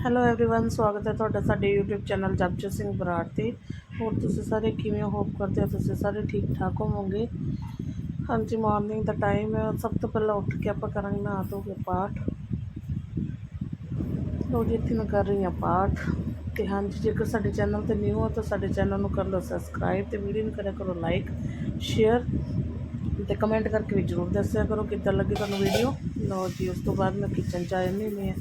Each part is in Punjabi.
ਹੈਲੋ एवरीवन ਸਵਾਗਤ ਹੈ ਤੁਹਾਡਾ ਸਾਡੇ YouTube ਚੈਨਲ ਜਪਜੀਤ ਸਿੰਘ ਬਰਾੜ ਤੇ ਹੋਰ ਤੁਸੀਂ ਸਾਰੇ ਕਿਵੇਂ ਹੋ ਹੋਪ ਕਰਦੇ ਹੋ ਤੁਸੀਂ ਸਾਰੇ ਠੀਕ ਠਾਕ ਹੋਵੋਗੇ ਹਾਂਜੀ ਮਾਰਨਿੰਗ ਦਾ ਟਾਈਮ ਹੈ ਸਭ ਤੋਂ ਪਹਿਲਾਂ ਉੱਠ ਕੇ ਆਪਾਂ ਕਰਾਂਗੇ ਨਹਾ ਧੋ ਕੇ ਪਾਠ ਲੋ ਜੀ ਇੱਥੇ ਮੈਂ ਕਰ ਰਹੀ ਹਾਂ ਪਾਠ ਤੇ ਹਾਂਜੀ ਜੇਕਰ ਸਾਡੇ ਚੈਨਲ ਤੇ ਨਿਊ ਹੋ ਤਾਂ ਸਾਡੇ ਚੈਨਲ ਨੂੰ ਕਰ ਲਓ ਸਬਸਕ੍ਰਾਈਬ ਤੇ ਵੀਡੀਓ ਨੂੰ ਕਰਿਆ ਕਰੋ ਲਾਈਕ ਸ਼ੇਅਰ ਤੇ ਕਮੈਂਟ ਕਰਕੇ ਵੀ ਜ਼ਰੂਰ ਦੱਸਿਆ ਕਰੋ ਕਿੱਦਾਂ ਲੱਗੀ ਤੁਹਾਨੂੰ ਵੀਡੀਓ ਲਓ ਜੀ, ਉਸ ਤੋਂ ਬਾਅਦ ਮੈਂ ਕਿਚਨ ਚ ਆ ਜਾਂਦੀ ਹੁੰਦੀ ਹਾਂ।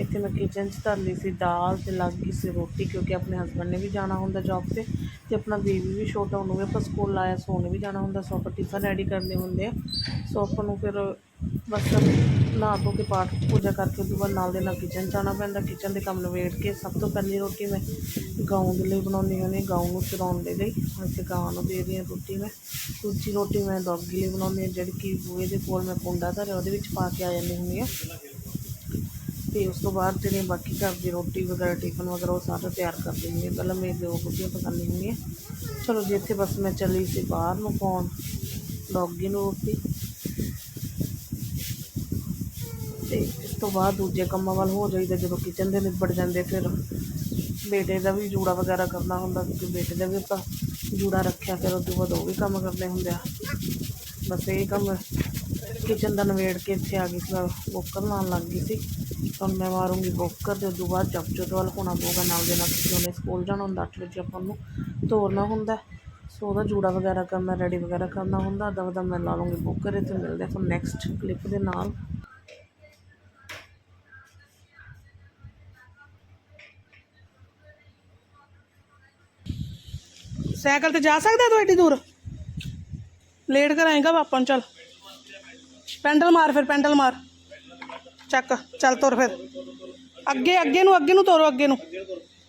ਇੱਥੇ ਮੈਂ ਕਿਚਨ ਚ ਧਰ ਲਈ ਸੀ ਦਾਲ ਤੇ ਲੱਗ ਗਈ ਸੀ ਰੋਟੀ ਕਿਉਂਕਿ ਆਪਣੇ ਹਸਬੰਡ ਨੇ ਵੀ ਜਾਣਾ ਹੁੰਦਾ ਜੌਬ ਤੇ ਤੇ ਆਪਣਾ ਬੇਬੀ ਵੀ ਛੋਟਾ, ਉਹਨੂੰ ਵੀ ਆਪਾਂ ਸਕੂਲ ਲਾਇਆ, ਸੋ ਉਹਨੇ ਵੀ ਜਾਣਾ ਹੁੰਦਾ, ਸੋ ਆਪਾਂ ਟਿਫਨ ਰੈਡੀ ਕਰਨੇ ਹੁੰਦੇ ਆ। ਸੋ ਆਪਾਂ ਨੂੰ ਫਿਰ ਬਸ ਨਹਾ ਧੋ ਕੇ ਪਾਠ ਪੂਜਾ ਕਰਕੇ ਉਸ ਤੋਂ ਬਾਅਦ ਨਾਲ ਦੇ ਨਾਲ ਕਿਚਨ ਜਾਣਾ ਪੈਂਦਾ। ਕਿਚਨ ਦੇ ਕੰਮ ਨਿਬੇੜ ਕੇ ਸਭ ਤੋਂ ਪਹਿਲੀ ਰੋਟੀ ਮੈਂ ਗਾਉਂ ਦੇ ਲਈ ਬਣਾਉਂਦੀ ਹੁੰਦੀ ਹਾਂ ਗਾਉਂ ਨੂੰ ਚਰਾਉਣ ਦੇ ਲਈ। ਅਸੀਂ ਗਾਂ ਨੂੰ ਦੇ ਰਹੀ ਹਾਂ ਰੋਟੀ ਮੈਂ। ਦੂਜੀ ਰੋਟੀ ਮੈਂ ਡੌਗੀ ਲਈ ਬਣਾਉਂਦੀ ਹਾਂ, ਜਿਹੜੀ ਕਿ ਬੂਹੇ ਦੇ ਕੋਲ ਮੈਂ ਕੁੰਡਾ ਧਰਿਆ, ਉਹਦੇ ਵਿੱਚ ਪਾ ਕੇ ਆ ਜਾਂਦੀ ਹੁੰਦੀ ਹਾਂ। ਤੇ ਉਸ ਤੋਂ ਬਾਅਦ ਜਿਹੜੇ ਬਾਕੀ ਘਰ ਦੀ ਰੋਟੀ ਵਗੈਰਾ ਟਿਫਨ ਵਗੈਰਾ, ਉਹ ਸਾਰਾ ਤਿਆਰ ਕਰ ਦਿੰਦੀ ਹਾਂ। ਪਹਿਲਾਂ ਮੈਂ ਦੋ ਰੋਟੀਆਂ ਪਕਾਉਂਦੀ ਹੁੰਦੀ ਹਾਂ। ਚਲੋ ਜੀ, ਇੱਥੇ ਬਸ ਮੈਂ ਚਲੀ ਸੀ ਬਾਹਰ ਨੂੰ ਪਾਉਣ, ਡੌਗੀ ਨੂੰ ਰੋਟੀ। ਤੇ ਇਸ ਤੋਂ ਬਾਅਦ ਦੂਜੇ ਕੰਮਾਂ ਵੱਲ ਹੋ ਜਾਈਦਾ, ਜਦੋਂ ਕਿਚਨ ਦੇ ਨਿਬੜ ਜਾਂਦੇ ਫਿਰ ਬੇਟੇ ਦਾ ਵੀ ਜੂੜਾ ਵਗੈਰਾ ਕਰਨਾ ਹੁੰਦਾ ਕਿਉਂਕਿ ਬੇਟੇ ਦਾ ਵੀ ਆਪਾਂ ਜੂੜਾ ਰੱਖਿਆ, ਫਿਰ ਉਸ ਤੋਂ ਬਾਅਦ ਉਹ ਵੀ ਕੰਮ ਕਰਨੇ ਹੁੰਦੇ ਆ। ਬਸ ਇਹ ਕੰਮ ਕਿਚਨ ਦਾ ਨਵੇੜ ਕੇ ਇੱਥੇ ਆ ਗਈ ਸੀ ਵੋਕਰ ਲਾਉਣ ਲੱਗ ਗਈ ਸੀ। ਹੁਣ ਮੈਂ ਮਾਰੂੰਗੀ ਬੋਕਰ, ਤੇ ਉਸ ਤੋਂ ਬਾਅਦ ਜਪ ਜੋਤ ਵੱਲ ਹੋਣਾ ਪਊਗਾ ਨਾਲ ਦੇ ਨਾਲ, ਕਿਉਂਕਿ ਉਹਨੇ ਸਕੂਲ ਜਾਣਾ ਹੁੰਦਾ, ਅੱਠ ਵਜੇ ਆਪਾਂ ਨੂੰ ਤੋਰਨਾ ਹੁੰਦਾ। ਸੋ ਉਹਦਾ ਜੂੜਾ ਵਗੈਰਾ ਕਰਨਾ, ਰੈਡੀ ਵਗੈਰਾ ਕਰਨਾ ਹੁੰਦਾ ਅਦਾ ਵਦਾ ਮੈਂ ਲਾ ਲੂੰਗੀ ਬੋਕਰ ਇੱਥੇ ਮਿਲਦੇ ਆ ਨੈਕਸਟ ਕਲਿੱਪ ਦੇ ਨਾਲ। ਸਾਈਕਲ ਤੇ ਜਾ ਸਕਦਾ ਤੂੰ ਏਡੀ ਦੂਰ? ਲੇਟ ਕਰਾਏਗਾ ਪਾਪਾ ਨੂੰ, ਚੱਲ। ਪੈਂਡਲ ਮਾਰ ਫਿਰ ਪੈਂਡਲ ਮਾਰ। ਚੱਕ, ਚੱਲ ਤੁਰ ਫਿਰ। ਅੱਗੇ ਅੱਗੇ ਨੂੰ ਅੱਗੇ ਨੂੰ ਤੋਰੋ, ਅੱਗੇ ਨੂੰ।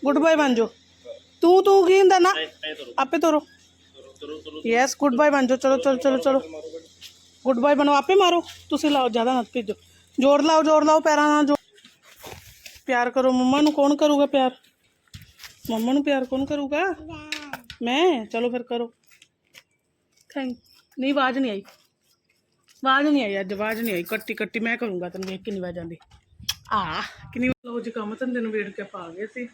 ਗੁੱਡ ਬਾਏ ਬਣ ਜਾਓ। ਤੂੰ ਤੂੰ ਕੀ ਹੁੰਦਾ? ਨਾ, ਆਪੇ ਤੋਰੋ। ਯੈਸ ਗੁੱਡ ਬਾਏ ਬਣ ਜਾਓ। ਚਲੋ ਚਲੋ ਚਲੋ ਚਲੋ। ਗੁੱਡ ਬਾਏ ਬਣੋ, ਆਪੇ ਮਾਰੋ। ਤੁਸੀਂ ਲਾਓ, ਜ਼ਿਆਦਾ ਨਾ ਭੇਜੋ। ਜ਼ੋਰ ਲਾਓ ਜ਼ੋਰ ਲਾਓ, ਪੈਰਾਂ ਨਾਲ ਜ਼ੋਰ। ਪਿਆਰ ਕਰੋ ਮੰਮਾ ਨੂੰ, ਕੌਣ ਕਰੂਗਾ ਪਿਆਰ? ਮੰਮਾ ਨੂੰ ਪਿਆਰ ਕੌਣ ਕਰੂਗਾ? ਮੈਂ? ਚਲੋ ਫਿਰ ਕਰੋ। ਥੈਂਕ ਨਹੀਂ, ਆਵਾਜ਼ ਨਹੀਂ ਆਈ। ਆਵਾਜ਼ ਨਹੀਂ ਆਈ ਅੱਜ, ਆਵਾਜ਼ ਨਹੀਂ ਆਈ। ਕੱਟੀ ਕੱਟੀ ਮੈਂ ਕਰੂੰਗਾ ਤੈਨੂੰ, ਵੇਖ ਕਿੰਨੀ ਆਵਾਜ਼ ਆਉਂਦੀ। ਆ, ਕਿੰਨੀ ਲੋ ਜੀ ਕੰਮ ਧੰਦੇ ਨੂੰ ਵੇੜ ਕੇ ਪਾ ਗਏ ਸੀ।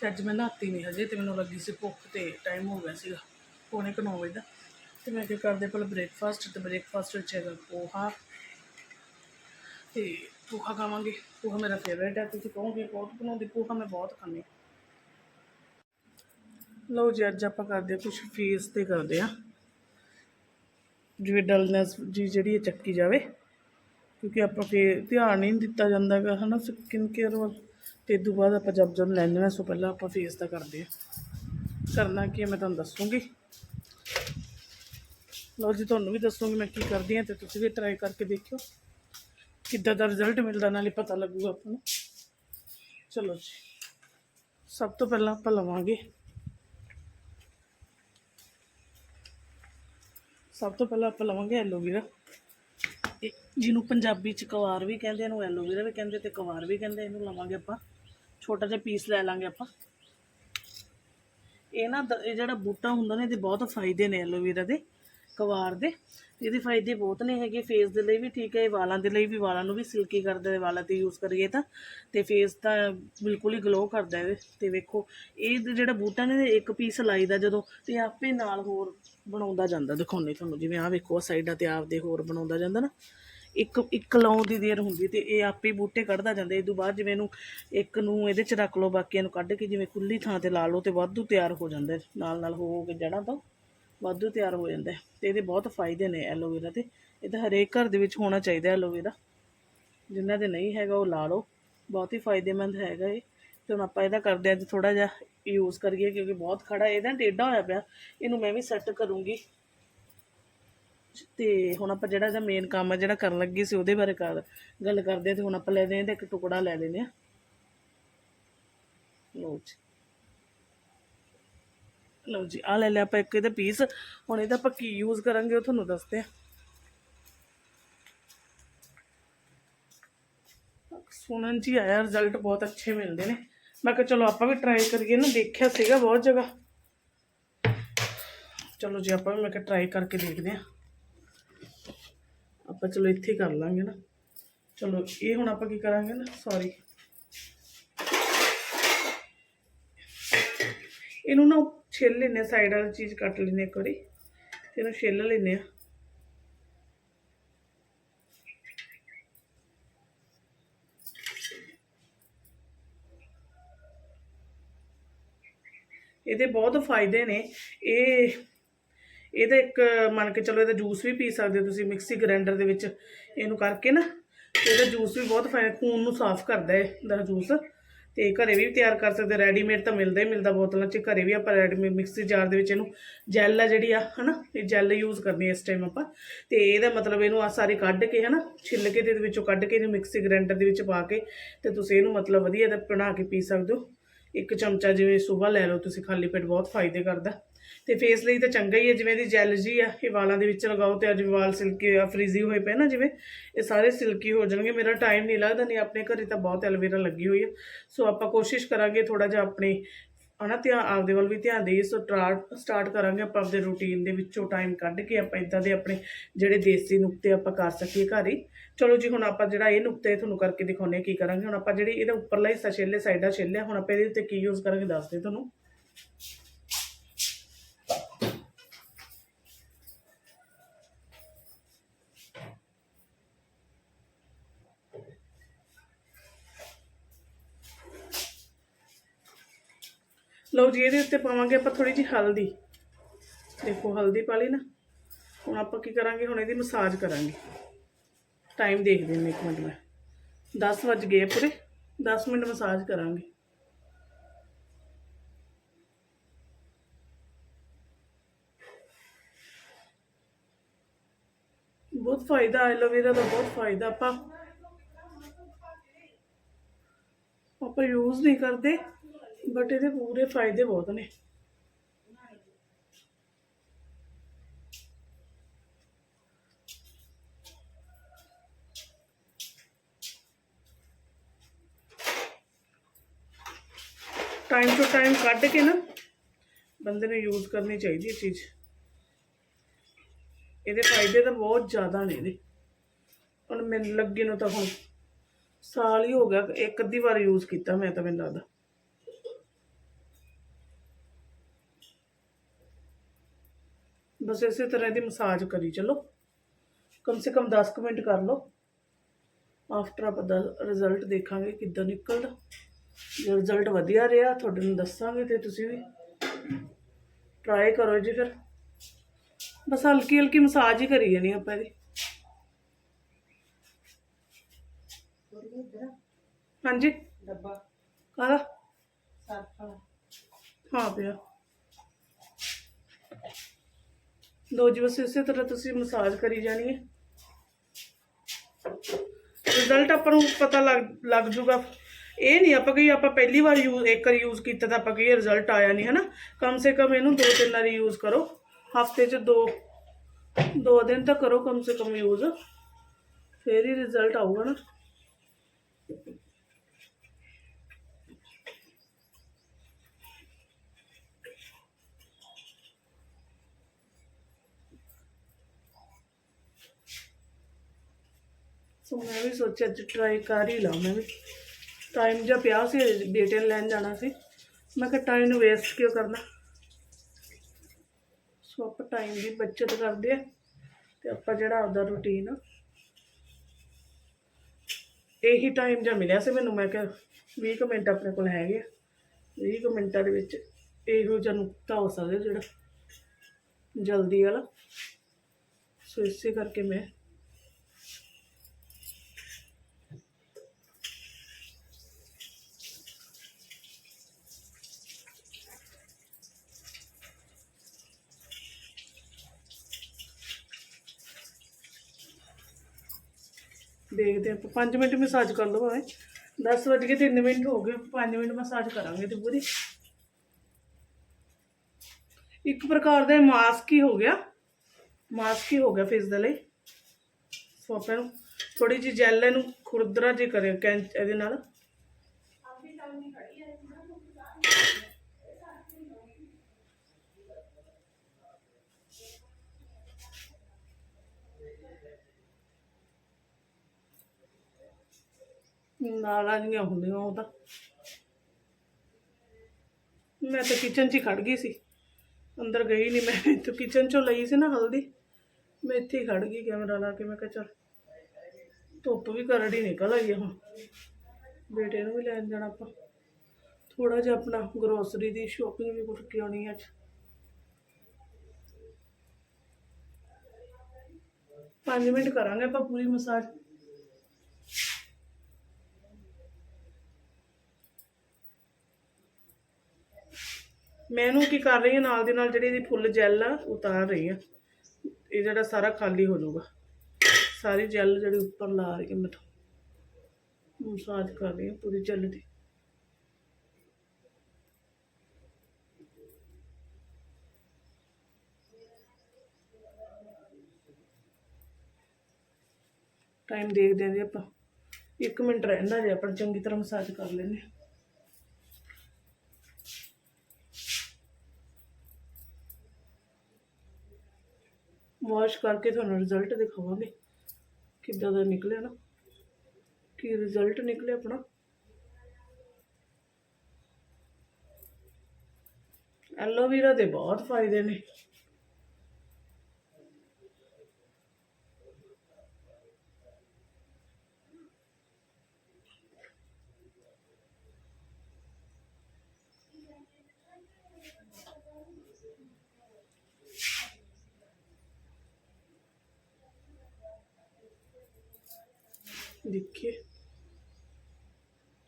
ਤੇ ਅੱਜ ਮੈਂ ਨਹਾਤੀ ਨਹੀਂ ਹਜੇ ਤੇ ਮੈਨੂੰ ਲੱਗੀ ਸੀ ਭੁੱਖ ਤੇ ਟਾਈਮ ਹੋ ਗਿਆ ਸੀਗਾ, ਪੌਣੇ ਕੁ ਨੌ ਵਜੇ ਦਾ। ਤੇ ਮੈਂ ਕੀ ਕਰਦੇ ਪਹਿਲਾਂ ਬ੍ਰੇਕਫਾਸਟ ਤੇ ਬ੍ਰੇਕਫਾਸਟ ਵਿੱਚ ਹੈਗਾ ਪੋਹਾ। ਤੇ ਪੋਹਾ ਖਾਵਾਂਗੇ। ਪੋਹਾ ਮੇਰਾ ਫੇਵਰੇਟ ਹੈ, ਤੁਸੀਂ ਕਹੋਗੇ, ਬਹੁਤ ਬਣਾਉਂਦੀ, ਪੋਹਾ ਮੈਂ ਬਹੁਤ ਖਾਂਦੀ। ਲਓ ਜੀ, ਅੱਜ ਆਪਾਂ ਕਰਦੇ ਹਾਂ ਕੁਝ ਫੇਸ ਤੇ ਕਰਦੇ ਆ ਜਿਵੇਂ ਡਲਨੈਸ ਜੀ ਜਿਹੜੀ ਹੈ ਚੱਕੀ ਜਾਵੇ, ਕਿਉਂਕਿ ਆਪਾਂ ਫੇ ਧਿਆਨ ਨਹੀਂ ਦਿੱਤਾ ਜਾਂਦਾ ਗਾ ਹਨਾ? ਸਕਿਨ ਕੇਅਰ ਵੱਲ। ਤੇ ਇਹ ਤੋਂ ਬਾਅਦ ਆਪਾਂ ਜਬ ਜਦ ਲੈਂਦੇ ਹਾਂ, ਸੋ ਪਹਿਲਾਂ ਆਪਾਂ ਫੇਸ ਦਾ ਕਰਦੇ ਆ ਕਰਨਾ ਕੀ ਹੈ, ਮੈਂ ਤੁਹਾਨੂੰ ਦੱਸੂਗੀ। ਲਓ ਜੀ, ਤੁਹਾਨੂੰ ਵੀ ਦੱਸੂਗੀ ਮੈਂ ਕੀ ਕਰਦੀ ਹਾਂ, ਤੇ ਤੁਸੀਂ ਵੀ ਟਰਾਈ ਕਰਕੇ ਦੇਖਿਓ। ਕਿੱਦਾਂ ਦਾ ਰਿਜ਼ਲਟ ਮਿਲਦਾ, ਨਾਲੇ ਪਤਾ ਲੱਗੂਗਾ ਆਪਾਂ ਨੂੰ। ਚਲੋ ਜੀ, ਸਭ ਤੋਂ ਪਹਿਲਾਂ ਆਪਾਂ ਲਵਾਂਗੇ। ਸਭ ਤੋਂ ਪਹਿਲਾਂ ਆਪਾਂ ਲਵਾਂਗੇ ਐਲੋਵੇਰਾ ਇਹ ਜਿਹਨੂੰ ਪੰਜਾਬੀ ਚ ਕਵਾਰ ਵੀ ਕਹਿੰਦੇ ਇਹਨੂੰ ਐਲੋਵੇਰਾ ਵੀ ਕਹਿੰਦੇ ਤੇ ਕਵਾਰ ਵੀ ਕਹਿੰਦੇ ਇਹਨੂੰ ਲਵਾਂਗੇ ਆਪਾਂ। ਛੋਟਾ ਜਿਹਾ ਪੀਸ ਲੈ ਲਾਂਗੇ ਆਪਾਂ। ਇਹ ਨਾ ਦ- ਇਹ ਜਿਹੜਾ ਬੂਟਾ ਹੁੰਦਾ ਨੇ, ਇਹਦੇ ਬਹੁਤ ਫਾਇਦੇ ਨੇ ਐਲੋਵੇਰਾ ਦੇ, ਕਵਾਰ ਦੇ। ਇਹਦੇ ਫਾਇਦੇ ਬਹੁਤ ਨੇ ਹੈਗੇ ਫੇਸ ਦੇ ਲਈ ਵੀ ਠੀਕ ਹੈ, ਇਹ ਵਾਲਾਂ ਦੇ ਲਈ ਵੀ, ਵਾਲਾਂ ਨੂੰ ਵੀ ਸਿਲਕੀ ਕਰਦਾ ਹੈ ਵਾਲਾਂ ਤੇ ਯੂਜ਼ ਕਰੀਏ ਤਾਂ। ਤੇ ਫੇਸ ਤਾਂ ਬਿਲਕੁਲ ਹੀ ਗਲੋ ਕਰਦਾ ਇਹਦੇ ਤੇ ਵੇਖੋ, ਇਹ ਜਿਹੜਾ ਬੂਟਾ ਨੇ ਇੱਕ ਪੀਸ ਲਾਈਦਾ ਜਦੋਂ, ਤੇ ਆਪੇ ਨਾਲ ਹੋਰ ਬਣਾਉਂਦਾ ਜਾਂਦਾ ਦਿਖਾਉਣੇ ਤੁਹਾਨੂੰ, ਜਿਵੇਂ ਆਹ ਵੇਖੋ ਸਾਈਡਾਂ ਤੇ ਆਪਦੇ ਹੋਰ ਬਣਾਉਂਦਾ ਜਾਂਦਾ ਨਾ। ਇੱਕ ਇੱਕ ਲਾਉਣ ਦੀ ਦੇਰ ਹੁੰਦੀ ਤੇ ਇਹ ਆਪੇ ਬੂਟੇ ਕੱਢਦਾ ਜਾਂਦਾ, ਇਹ ਤੋਂ ਬਾਅਦ ਜਿਵੇਂ ਇਹਨੂੰ ਇੱਕ ਨੂੰ ਇਹਦੇ ਚ ਰੱਖ ਲਓ, ਬਾਕੀਆਂ ਨੂੰ ਕੱਢ ਕੇ ਜਿਵੇਂ ਖੁੱਲੀ ਥਾਂ ਤੇ ਲਾ ਲਓ ਤੇ ਵਾਧੂ ਤਿਆਰ ਹੋ ਜਾਂਦਾ ਨਾਲ ਨਾਲ ਹੋ ਕੇ ਜੜਾਂ ਤੋਂ ਵਾਧੂ ਤਿਆਰ ਹੋ ਜਾਂਦਾ ਹੈ। ਤੇ ਇਹਦੇ ਬਹੁਤ ਫਾਇਦੇ ਨੇ ਐਲੋਵੇਰਾ ਦੇ। ਇਹ ਤਾਂ ਹਰੇਕ ਘਰ ਦੇ ਵਿੱਚ ਹੋਣਾ ਚਾਹੀਦਾ ਐਲੋਵੇਰਾ। ਜਿਨ੍ਹਾਂ ਦੇ ਨਹੀਂ ਹੈਗਾ ਉਹ ਲਾ ਲਓ। ਬਹੁਤ ਹੀ ਫਾਇਦੇਮੰਦ ਹੈਗਾ ਇਹ। ਤੇ ਹੁਣ ਆਪਾਂ ਇਹਦਾ ਕਰਦੇ ਹਾਂ ਅੱਜ ਥੋੜਾ ਜਿਹਾ ਯੂਜ਼ ਕਰੀਏ ਕਿਉਂਕਿ ਬਹੁਤ ਖੜਾ ਇਹਦਾ ਟੇਢਾ ਹੋਇਆ ਪਿਆ। ਇਹਨੂੰ ਮੈਂ ਵੀ ਸੈੱਟ ਕਰੂੰਗੀ। ਤੇ ਹੁਣ ਆਪਾਂ ਜਿਹੜਾ ਇਹਦਾ ਮੇਨ ਕੰਮ ਹੈ ਜਿਹੜਾ ਕਰਨ ਲੱਗੀ ਸੀ ਉਹਦੇ ਬਾਰੇ ਕਰ ਗੱਲ ਕਰਦੇ ਹਾਂ ਤੇ ਹੁਣ ਆਪਾਂ ਲੈਦੇ ਹਾਂ ਇਹਦਾ ਇੱਕ ਟੁਕੜਾ ਲੈ ਲੈਨੇ ਆ ਲਓ ਜੀ। ਲਓ ਜੀ ਆ ਲੈ ਲਿਆ ਆਪਾਂ ਇੱਕ ਇਹਦਾ ਪੀਸ ਹੁਣ ਇਹਦਾ ਆਪਾਂ ਕੀ ਯੂਜ਼ ਕਰਾਂਗੇ ਉਹ ਤੁਹਾਨੂੰ ਦੱਸਦੇ ਆ ਸੁਣਨ 'ਚ ਹੀ ਆਇਆ ਰਿਜ਼ਲਟ ਬਹੁਤ ਅੱਛੇ ਮਿਲਦੇ ਨੇ। ਮੈਂ ਕਿਹਾ ਚਲੋ ਆਪਾਂ ਵੀ ਟਰਾਈ ਕਰੀਏ ਨਾ, ਦੇਖਿਆ ਸੀਗਾ ਬਹੁਤ ਜਗ੍ਹਾ। ਚਲੋ ਜੀ, ਆਪਾਂ ਵੀ ਮੈਂ ਕਿਹਾ ਟਰਾਈ ਕਰਕੇ ਦੇਖਦੇ ਆ ਆਪਾਂ ਚਲੋ ਇੱਥੇ ਕਰ ਲਾਂਗੇ ਨਾ। ਚਲੋ, ਇਹ ਹੁਣ ਆਪਾਂ ਕੀ ਕਰਾਂਗੇ ਨਾ? ਸੌਰੀ ਇਹਨੂੰ ਨਾ ਛਿੱਲ ਲੈਨੇ ਸਾਈਡ ਵਾਲੀ ਚੀਜ਼ ਕੱਟ ਲੈਨੇ ਇੱਕ ਵਾਰੀ। ਇਹਨੂੰ ਛਿੱਲ ਲੈਨੇ ਆ ਇਹਦੇ ਬਹੁਤ ਫਾਇਦੇ ਨੇ। ਇਹ, ਇਹਦਾ ਇੱਕ ਮੰਨ ਕੇ ਚਲੋ ਇਹਦਾ ਜੂਸ ਵੀ ਪੀ ਸਕਦੇ ਹੋ ਤੁਸੀਂ ਮਿਕਸੀ ਗ੍ਰਾਈਂਡਰ ਦੇ ਵਿੱਚ ਇਹਨੂੰ ਕਰਕੇ ਨਾ, ਤੇ ਇਹਦਾ ਜੂਸ ਵੀ ਬਹੁਤ ਫਾਇਦਾ ਖੂਨ ਨੂੰ ਸਾਫ਼ ਕਰਦਾ ਹੈ ਇਹਦਾ ਜੂਸ। ਤੇ ਘਰੇ ਵੀ ਤਿਆਰ ਕਰ ਸਕਦੇ ਰੈਡੀਮੇਡ ਤਾਂ ਮਿਲਦਾ ਹੀ ਮਿਲਦਾ ਬੋਤਲਾਂ 'ਚ, ਘਰੇ ਵੀ ਆਪਾਂ ਰੈਡੀਮੇਡ ਮਿਕਸੀ ਜਾਰ ਦੇ ਵਿੱਚ ਇਹਨੂੰ ਜੈਲ ਆ ਜਿਹੜੀ ਆ, ਹਨਾ, ਇਹ ਜੈਲ ਯੂਜ਼ ਕਰਨੀ ਇਸ ਟਾਈਮ ਆਪਾਂ। ਤੇ ਇਹਦਾ ਮਤਲਬ ਇਹਨੂੰ ਆ ਸਾਰੇ ਕੱਢ ਕੇ, ਹਨਾ, ਛਿੱਲ ਕੇ ਤੇ ਇਹਦੇ ਵਿੱਚੋਂ ਕੱਢ ਕੇ ਇਹਨੂੰ ਮਿਕਸੀ ਗ੍ਰਾਈਂਡਰ ਦੇ ਵਿੱਚ ਪਾ ਕੇ ਤੇ ਤੁਸੀਂ ਇਹਨੂੰ ਮਤਲਬ ਵਧੀਆ ਇਹਦਾ ਬਣਾ ਕੇ ਪੀ ਸਕਦੇ ਹੋ। ਇੱਕ ਚਮਚਾ ਜਿਵੇਂ ਸਵੇਰ ਲੈ ਲਓ, ਤੁਸੀਂ ਖਾਲੀ ਪੇਟ ਬਹੁਤ ਫਾਇਦੇ ਕਰਦਾ। ਤੇ ਫੇਸ ਲਈ ਤਾਂ ਚੰਗਾ ਹੀ ਹੈ, ਜਿਵੇਂ ਦੀ ਜੈਲ ਜੀ ਆ, ਇਹ ਵਾਲਾਂ ਦੇ ਵਿੱਚ ਲਗਾਓ ਤੇ ਅੱਜ ਵਾਲ ਸਿਲਕੀ ਆ ਫਰੀਜ਼ੀ ਹੋਏ ਪਏ ਨਾ ਜਿਵੇਂ, ਇਹ ਸਾਰੇ ਸਿਲਕੀ ਹੋ ਜਾਣਗੇ। ਮੇਰਾ ਟਾਈਮ ਨਹੀਂ ਲੱਗਦਾ, ਨਹੀਂ ਆਪਣੇ ਘਰੇ ਤਾਂ ਬਹੁਤ ਐਲੋਵੇਰਾ ਲੱਗੀ ਹੋਈ ਆ। ਸੋ ਆਪਾਂ ਕੋਸ਼ਿਸ਼ ਕਰਾਂਗੇ ਥੋੜਾ ਜਿਹਾ ਆਪਣੇ, ਹਨਾ ਧਿਆਨ ਆਪਦੇ ਵੱਲ ਵੀ ਧਿਆਨ ਦੇਈਏ। ਸੋ ਸਟਾਰਟ ਸਟਾਰਟ ਕਰਾਂਗੇ ਆਪਾਂ ਆਪਦੇ ਰੂਟੀਨ ਦੇ ਵਿੱਚੋਂ ਟਾਈਮ ਕੱਢ ਕੇ ਆਪਾਂ ਇਦਾਂ ਦੇ ਆਪਣੇ ਜਿਹੜੇ ਦੇਸੀ ਨੁਕਤੇ ਆਪਾਂ ਕਰ ਸਕੀਏ ਘਰ ਹੀ। ਚਲੋ ਜੀ, ਹੁਣ ਆਪਾਂ ਜਿਹੜਾ ਇਹ ਨੁਕਤੇ ਤੁਹਾਨੂੰ ਕਰਕੇ ਦਿਖਾਉਂਦੇ ਹਾਂ ਕੀ ਕਰਾਂਗੇ। ਹੁਣ ਆਪਾਂ ਜਿਹੜੀ ਇਹਦਾ ਉੱਪਰਲਾ ਹਿੱਸਾ, ਛੇਲੇ ਸਾਈਡਾਂ ਛੇਲਿਆ ਹੁਣ ਆਪਾਂ ਇਹਦੇ ਉੱਤੇ ਕੀ ਯੂਜ਼ ਕਰਾਂਗੇ ਦੱਸਦੇ ਤੁਹਾਨੂੰ। ਲਓ ਜੀ, ਇਹਦੇ ਉੱਤੇ ਪਾਵਾਂਗੇ ਆਪਾਂ ਥੋੜੀ ਜਿਹੀ ਹਲਦੀ। ਦੇਖੋ, ਹਲਦੀ ਪਾ ਲਈ ਨਾ। ਹੁਣ ਆਪਾਂ ਕੀ ਕਰਾਂਗੇ? ਹੁਣ ਇਹਦੀ ਮਸਾਜ ਕਰਾਂਗੇ। ਟਾਈਮ ਦੇਖਦੇ ਹਾਂ ਇੱਕ ਮਿੰਟ ਮੈਂ। 10 ਵੱਜ ਗਏ ਪੂਰੇ। 10 ਮਿੰਟ ਮਸਾਜ ਕਰਾਂਗੇ। ਬਹੁਤ ਫਾਇਦਾ ਐਲੋਵੇਰਾ ਦਾ ਬਹੁਤ ਫਾਇਦਾ। ਆਪਾਂ ਆਪਾਂ ਯੂਜ਼ ਨਹੀਂ ਕਰਦੇ ਬਟ ਇਹਦੇ ਪੂਰੇ ਫਾਇਦੇ ਬਹੁਤ ਨੇ। ਟਾਈਮ ਟੂ ਟਾਈਮ ਕੱਢ ਕੇ ਨਾ ਬੰਦੇ ਨੂੰ ਯੂਜ਼ ਕਰਨੀ ਚਾਹੀਦੀ ਹੈ ਚੀਜ਼। ਇਹਦੇ ਫਾਇਦੇ ਤਾਂ ਬਹੁਤ ਜ਼ਿਆਦਾ ਨੇ ਇਹਦੇ। ਹੁਣ ਮੈਨੂੰ ਲੱਗੇ ਨੂੰ ਤਾਂ ਹੁਣ ਸਾਲ ਹੀ ਹੋ ਗਿਆ, ਇੱਕ ਅੱਧੀ ਵਾਰ ਯੂਜ਼ ਕੀਤਾ ਮੈਂ ਤਾਂ ਮੈਨੂੰ ਲੱਗਦਾ। ਬਸ ਇਸੇ ਤਰ੍ਹਾਂ ਦੀ ਮਸਾਜ ਕਰੀ, ਚਲੋ। ਕਮ ਸੇ ਕਮ 10 ਕੁ ਮਿੰਟ ਕਰ ਲਓ। ਆਫਟਰ ਆਪਾਂ ਦਾ ਰਿਜ਼ਲਟ ਦੇਖਾਂਗੇ ਕਿੱਦਾਂ ਨਿਕਲਦਾ। ਜੇ ਰਿਜ਼ਲਟ ਵਧੀਆ ਰਿਹਾ ਤੁਹਾਡੇ ਨੂੰ ਦੱਸਾਂਗੇ ਤੇ ਤੁਸੀਂ ਵੀ। ਟਰਾਈ ਕਰੋ ਜੀ ਫਿਰ। ਬਸ ਹਲਕੀ ਹਲਕੀ ਮਸਾਜ ਹੀ ਕਰੀ ਜਾਣੀ ਆਪਾਂ ਇਹਦੀ। ਹਾਂਜੀ? ਡੱਬਾ। ਕਾਹਦਾ? ਸਰਫ ਵਾਲਾ। ਹਾਂ ਪਿਆ। ਲੋ ਜੀ ਬਸ ਇਸੇ ਤਰ੍ਹਾਂ ਤੁਸੀਂ ਮਸਾਜ ਕਰੀ ਜਾਣੀ ਹੈ। ਰਿਜ਼ਲਟ ਆਪਾਂ ਨੂੰ ਪਤਾ ਲੱਗ ਲੱਗ ਜੂਗਾ। ਇਹ ਨਹੀਂ ਆਪਾਂ ਕਹੀ ਆਪਾਂ ਪਹਿਲੀ ਵਾਰ ਯੂਜ਼ ਇੱਕ ਵਾਰ ਯੂਜ਼ ਕੀਤਾ ਤਾਂ ਆਪਾਂ ਕਹੀ ਰਿਜ਼ਲਟ ਆਇਆ ਨਹੀਂ, ਹਨਾ? ਕਮ ਸੇ ਕਮ ਇਹਨੂੰ ਦੋ ਤਿੰਨ ਵਾਰੀ ਯੂਜ਼ ਕਰੋ। ਹਫ਼ਤੇ 'ਚ ਦੋ ਦੋ ਦਿਨ ਤਾਂ ਕਰੋ ਕਮ ਸੇ ਕਮ ਯੂਜ਼ ਫੇਰ ਹੀ ਰਿਜ਼ਲਟ ਆਊਗਾ ਨਾ। ਸੋ ਮੈਂ ਵੀ ਸੋਚਿਆ ਅੱਜ ਟਰਾਈ ਕਰ ਹੀ ਲਾਂ ਮੈਂ ਵੀ। ਟਾਈਮ ਜਿਹਾ ਪਿਆ ਸੀ ਬੇਟੇ ਨੂੰ ਲੈਣ ਜਾਣਾ ਸੀ। ਮੈਂ ਕਿਹਾ ਟਾਈਮ ਨੂੰ ਵੇਸਟ ਕਿਉਂ ਕਰਨਾ? ਸੋ ਆਪਾਂ ਟਾਈਮ ਦੀ ਬੱਚਤ ਕਰਦੇ ਆ ਤੇ ਆਪਾਂ ਜਿਹੜਾ ਆਪਦਾ ਰੁਟੀਨ ਇਹੀ ਟਾਈਮ ਜਿਹਾ ਮਿਲਿਆ ਸੀ ਮੈਨੂੰ। ਮੈਂ ਕਿਹਾ 20 ਕੁ ਮਿੰਟ ਆਪਣੇ ਕੋਲ ਹੈਗੇ ਆ। 20 ਕੁ ਮਿੰਟਾਂ ਦੇ ਵਿੱਚ ਇਹੋ ਜਿਹਾ ਨੁਕਤਾ ਹੋ ਸਕਦਾ ਜਿਹੜਾ ਜਲਦੀ ਵਾਲਾ। ਸੋ ਇਸੇ ਕਰਕੇ ਮੈਂ ਦੇਖਦੇ ਆਪਾਂ। 5 ਮਿੰਟ ਮਸਾਜ ਕਰ ਲਓ ਭਾਵੇਂ। 10 ਵਜ ਕੇ 3 ਮਿੰਟ ਹੋ ਗਏ। 5 ਮਿੰਟ ਮਸਾਜ ਕਰਾਂਗੇ ਤੇ ਪੂਰੀ। ਇੱਕ ਪ੍ਰਕਾਰ ਦਾ ਮਾਸਕ ਹੀ ਹੋ ਗਿਆ। ਮਾਸਕ ਹੀ ਹੋ ਗਿਆ ਫੇਸ ਦੇ ਲਈ। ਸੋ ਆਪਾਂ ਨੂੰ। ਥੋੜੀ ਜਿਹੀ ਜੈਲ ਇਹਨੂੰ ਖੁਰਦਰਾ ਜਿਹੀ ਕਰਿਓ, ਕੈਂਚ ਇਹਦੇ ਨਾਲ। ਨਾਲਾਂ ਜਿਹੀਆਂ ਹੁੰਦੀਆਂ ਉਹ ਤਾਂ। ਮੈਂ ਤਾਂ ਕਿਚਨ 'ਚ ਹੀ ਖੜ ਗਈ ਸੀ। ਅੰਦਰ ਗਈ ਨਹੀਂ ਮੈਂ ਇੱਥੇ ਕਿਚਨ 'ਚੋਂ ਲਈ ਸੀ ਨਾ ਹਲਦੀ। ਮੈਂ ਇੱਥੇ ਹੀ ਖੜ ਗਈ ਕੈਮਰਾ ਲਾ ਕੇ, ਮੈਂ ਕਿਹਾ ਚੱਲ ਧੁੱਪ ਵੀ ਕਰੜੀ ਨਿਕਲ ਆਈ ਹੈ ਹੁਣ। ਬੇਟੇ ਨੂੰ ਵੀ ਲੈਣ ਜਾਣਾ ਆਪਾਂ। ਥੋੜਾ ਜਿਹਾ ਆਪਣਾ ਗਰੋਸਰੀ ਦੀ ਸ਼ੋਪਿੰਗ ਵੀ ਕੁਝ ਆਉਣੀ ਅੱਜ। ਪੰਜ ਮਿੰਟ ਕਰਾਂਗੇ ਆਪਾਂ ਪੂਰੀ ਮਸਾਜ ਮੈਂ ਇਹਨੂੰ ਕੀ ਕਰ ਰਹੀ ਹਾਂ, ਨਾਲ ਦੇ ਨਾਲ ਜਿਹੜੀ ਇਹਦੀ ਫੁੱਲ ਜੈਲ ਆ, ਉਤਾਰ ਰਹੀ ਹਾਂ। ਇਹ ਜਿਹੜਾ ਸਾਰਾ ਖਾਲੀ ਹੋ ਜਾਊਗਾ। ਸਾਰੀ ਜੈਲ ਜਿਹੜੀ ਉੱਪਰ ਲਾ ਰਹੀ ਹਾਂ ਮੈਂ ਮਸਾਜ ਕਰ ਰਹੀ ਹਾਂ ਪੂਰੀ ਜੈਲ ਦੀ। ਟਾਈਮ ਦੇਖਦੇ ਆਂ ਜੀ ਆਪਾਂ। 1 ਮਿੰਟ ਰਹਿੰਦਾ ਜੇ ਆਪਾਂ, ਚੰਗੀ ਤਰ੍ਹਾਂ ਮਸਾਜ ਕਰ ਲੈਨੇ ਵਾਸ਼ ਕਰਕੇ ਤੁਹਾਨੂੰ ਰਿਜ਼ਲਟ ਦਿਖਾਵਾਂਗੇ। ਕਿੱਦਾਂ ਦਾ ਨਿਕਲਿਆ ਨਾ। ਕੀ ਰਿਜ਼ਲਟ ਨਿਕਲਿਆ ਆਪਣਾ। ਐਲੋਵੇਰਾ ਦੇ ਬਹੁਤ ਫਾਇਦੇ ਨੇ। ਦੇਖੀਏ।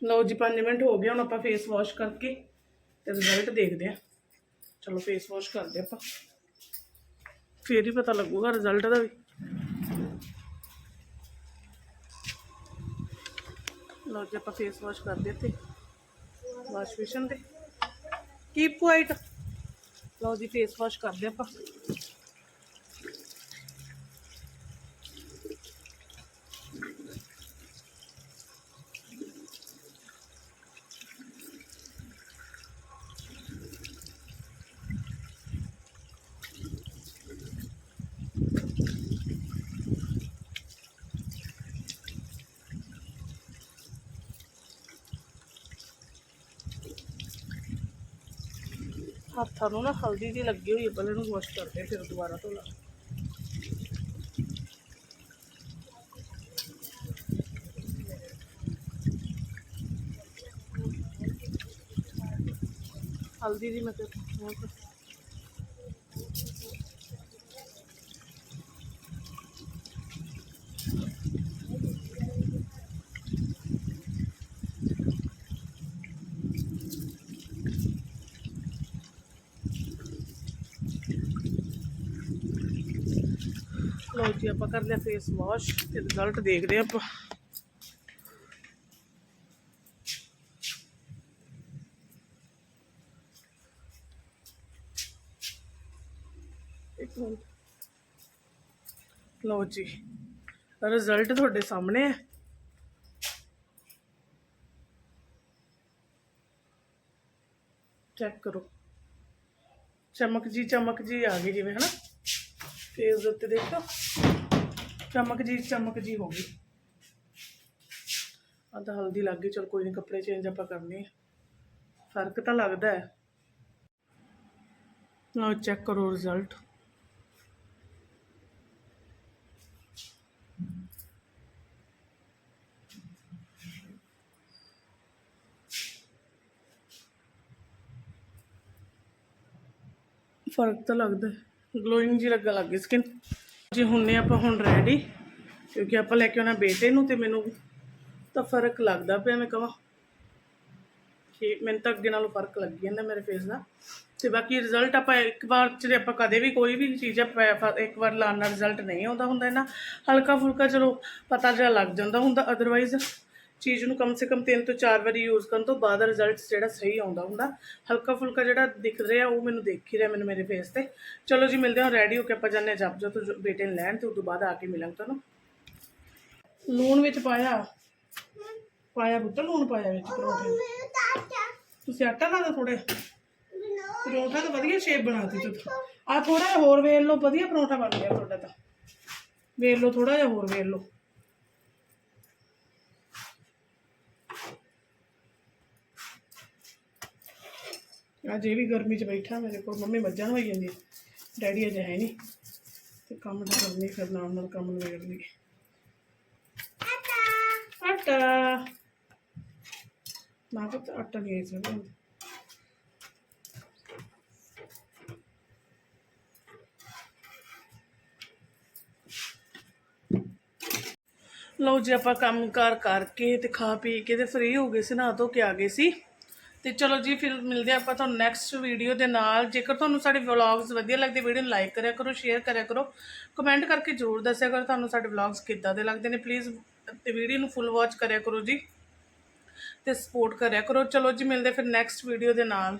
ਲਓ ਜੀ 5 ਮਿੰਟ ਹੋ ਗਏ, ਹੁਣ ਆਪਾਂ ਫੇਸ ਵਾਸ਼ ਕਰਕੇ ਤੇ ਰਿਜ਼ਲਟ ਦੇਖਦੇ ਆ ਚਲੋ ਫੇਸ ਵਾਸ਼ ਕਰਦੇ ਆਪਾਂ। ਫੇਰ ਹੀ ਪਤਾ ਲੱਗੂਗਾ ਰਿਜ਼ਲਟ ਦਾ ਵੀ। ਲਓ ਜੀ, ਆਪਾਂ ਫੇਸ ਵਾਸ਼ ਕਰਦੇ ਤੇ ਵਾਸ਼ ਬੇਸ਼ਨ ਦੇ ਕੀਪ ਵਾਈਟ ਲਓ ਜੀ ਫੇਸ ਵਾਸ਼ ਕਰਦੇ ਆਪਾਂ। ਹੱਥਾਂ ਨੂੰ ਨਾ ਹਲਦੀ ਦੀ ਲੱਗੀ ਹੋਈ ਹੈ ਪਹਿਲਾਂ ਇਹਨੂੰ ਵਾਸ਼ ਕਰਦੇ ਫਿਰ ਦੁਬਾਰਾ ਧੋ ਲਾ ਹਲਦੀ ਦੀ ਮਤਲਬ ਤੇ ਬਹੁਤ ਲਓ ਜੀ ਆਪਾਂ ਕਰ ਲਿਆ ਫੇਸ ਵਾਸ਼ ਤੇ ਰਿਜ਼ਲਟ ਦੇਖਦੇ ਹਾਂ ਆਪਾਂ। ਇੱਕ ਮਿੰਟ। ਲਓ ਜੀ ਰਿਜ਼ਲਟ ਤੁਹਾਡੇ ਸਾਹਮਣੇ ਹੈ। ਚੈੱਕ ਕਰੋ। ਚਮਕ ਜੀ ਚਮਕ ਜੀ ਆ ਗਈ ਜਿਵੇਂ, ਹਨਾ? ਫੇਸ ਦੇ ਉੱਤੇ ਦੇਖੋ ਚਮਕ ਜੀ ਚਮਕ ਜੀ ਹੋ ਗਈ ਆਹ ਤਾਂ ਹਲਦੀ ਲੱਗ ਗਈ ਚਲ ਕੋਈ ਨਹੀਂ ਕੱਪੜੇ ਚੇਂਜ ਆਪਾਂ ਕਰਨੇ ਆ ਫ਼ਰਕ ਤਾਂ ਲੱਗਦਾ ਹੈ ਲਓ ਚੈੱਕ ਕਰੋ ਰਿਜ਼ਲਟ ਫ਼ਰਕ ਤਾਂ ਲੱਗਦਾ ਗਲੋਇੰਗ ਜੀ ਲੱਗਣ ਲੱਗ ਗਈ ਸਕਿਨ ਜੀ ਹੁੰਨੇ ਆਪਾਂ ਹੁਣ ਰੈਡੀ ਕਿਉਂਕਿ ਆਪਾਂ ਲੈ ਕੇ ਆਉਣਾ ਬੇਟੇ ਨੂੰ ਤੇ ਮੈਨੂੰ ਤਾਂ ਫ਼ਰਕ ਲੱਗਦਾ ਪਿਆ ਮੈਂ ਕਹਾਂ। ਕਿ ਮੈਨੂੰ ਤਾਂ ਅੱਗੇ ਨਾਲੋਂ ਫ਼ਰਕ ਲੱਗ ਜਾਂਦਾ ਮੇਰੇ ਫੇਸ ਦਾ। ਤੇ ਬਾਕੀ ਰਿਜ਼ਲਟ ਆਪਾਂ ਇੱਕ ਵਾਰ ਚ ਆਪਾਂ ਕਦੇ ਵੀ ਕੋਈ ਵੀ ਚੀਜ਼ ਇੱਕ ਵਾਰ ਲਾਉਣ ਨਾਲ ਰਿਜ਼ਲਟ ਨਹੀਂ ਆਉਂਦਾ ਹੁੰਦਾ ਇਹਨਾਂ ਹਲਕਾ ਫੁਲਕਾ ਚਲੋ ਪਤਾ ਜਿਹਾ ਲੱਗ ਜਾਂਦਾ ਹੁੰਦਾ ਅਦਰਵਾਈਜ਼ ਚੀਜ਼ ਨੂੰ ਕਮ ਸੇ ਕਮ ਤਿੰਨ ਤੋਂ ਚਾਰ ਵਾਰੀ ਯੂਜ਼ ਕਰਨ ਤੋਂ ਬਾਅਦ ਰਿਜ਼ਲਟ ਜਿਹੜਾ ਸਹੀ ਆਉਂਦਾ ਹੁੰਦਾ। ਹਲਕਾ ਫੁਲਕਾ ਜਿਹੜਾ ਦਿਖ ਰਿਹਾ, ਉਹ ਮੈਨੂੰ ਦੇਖ ਹੀ ਰਿਹਾ ਮੈਨੂੰ ਮੇਰੇ ਫੇਸ ਤੇ। ਚਲੋ ਜੀ, ਮਿਲਦੇ ਹਾਂ ਰੈਡੀ ਹੋ ਕੇ, ਆਪਾਂ ਜਾਂਦੇ ਹਾਂ ਜਪ ਜੋ ਤੋਂ ਬੇਟੇ ਨੂੰ ਲੈਣ ਤੇ ਉਸ ਤੋਂ ਬਾਅਦ ਆ ਕੇ ਮਿਲਾਂਗੇ ਤੁਹਾਨੂੰ। ਲੂਣ ਵਿੱਚ ਪਾਇਆ? ਪਾਇਆ ਬੁੱਤ ਲੂਣ ਪਾਇਆ ਵਿੱਚ ਪਰੌਂਠੇ ਤੁਸੀਂ ਆਟਾ ਲਾ ਦੋ ਥੋੜੇ ਪਰੌਂਠਾ ਤਾਂ ਵਧੀਆ ਸ਼ੇਪ ਬਣਾਤੀ ਤੁਸੀਂ ਆ ਥੋੜਾ ਜਿਹਾ ਹੋਰ ਵੇਲ ਲਓ, ਵਧੀਆ ਪਰੌਂਠਾ ਬਣ ਗਿਆ ਤੁਹਾਡਾ ਤਾਂ। ਵੇਲ ਲਓ ਥੋੜਾ ਜਿਹਾ ਹੋਰ ਵੇਲ ਲਓ। ਅੱਜ ਇਹ ਵੀ ਗਰਮੀ 'ਚ ਬੈਠਾ ਮੇਰੇ ਕੋਲ, ਮੰਮੀ ਮੱਝਾਂ ਨੂੰ ਹੋਈ ਜਾਂਦੀ ਡੈਡੀ ਅਜੇ ਹੈ ਨਹੀਂ, ਤੇ ਕੰਮ ਤਾਂ ਕਰਨੀ ਫਿਰ ਨਾਲ ਨਾਲ ਕੰਮ ਨੂੰ ਲਈ ਆਟਾ ਨਾ ਪੁੱਤ ਆਟਾ ਨਹੀਂ ਇਸ ਵੇਲੇ ਲਓ ਜੀ, ਆਪਾਂ ਕੰਮ ਕਾਰ ਕਰਕੇ ਤੇ ਖਾ ਪੀ ਕੇ ਤੇ ਫ੍ਰੀ ਹੋ ਗਏ ਸੀ ਨਾ ਧੋ ਕੇ ਆ ਗਏ ਸੀ। ਤੇ ਚਲੋ ਜੀ, ਫਿਰ ਮਿਲਦੇ ਆਪਾਂ ਤੁਹਾਨੂੰ ਨੈਕਸਟ ਵੀਡੀਓ ਦੇ ਨਾਲ। ਜੇਕਰ ਤੁਹਾਨੂੰ ਸਾਡੇ ਵਲੌਗਸ ਵਧੀਆ ਲੱਗਦੇ ਵੀਡੀਓ ਨੂੰ ਲਾਈਕ ਕਰਿਆ ਕਰੋ ਸ਼ੇਅਰ ਕਰਿਆ ਕਰੋ। ਕਮੈਂਟ ਕਰਕੇ ਜ਼ਰੂਰ ਦੱਸਿਆ ਕਰੋ ਤੁਹਾਨੂੰ ਸਾਡੇ ਵਲੌਗਸ ਕਿੱਦਾਂ ਦੇ ਲੱਗਦੇ ਨੇ। ਪਲੀਜ਼ ਤੇ ਵੀਡੀਓ ਨੂੰ ਫੁੱਲ ਵਾਚ ਕਰਿਆ ਕਰੋ ਜੀ ਤੇ ਸਪੋਰਟ ਕਰਿਆ ਕਰੋ। ਚਲੋ ਜੀ, ਮਿਲਦੇ ਫਿਰ ਨੈਕਸਟ ਵੀਡੀਓ ਦੇ ਨਾਲ।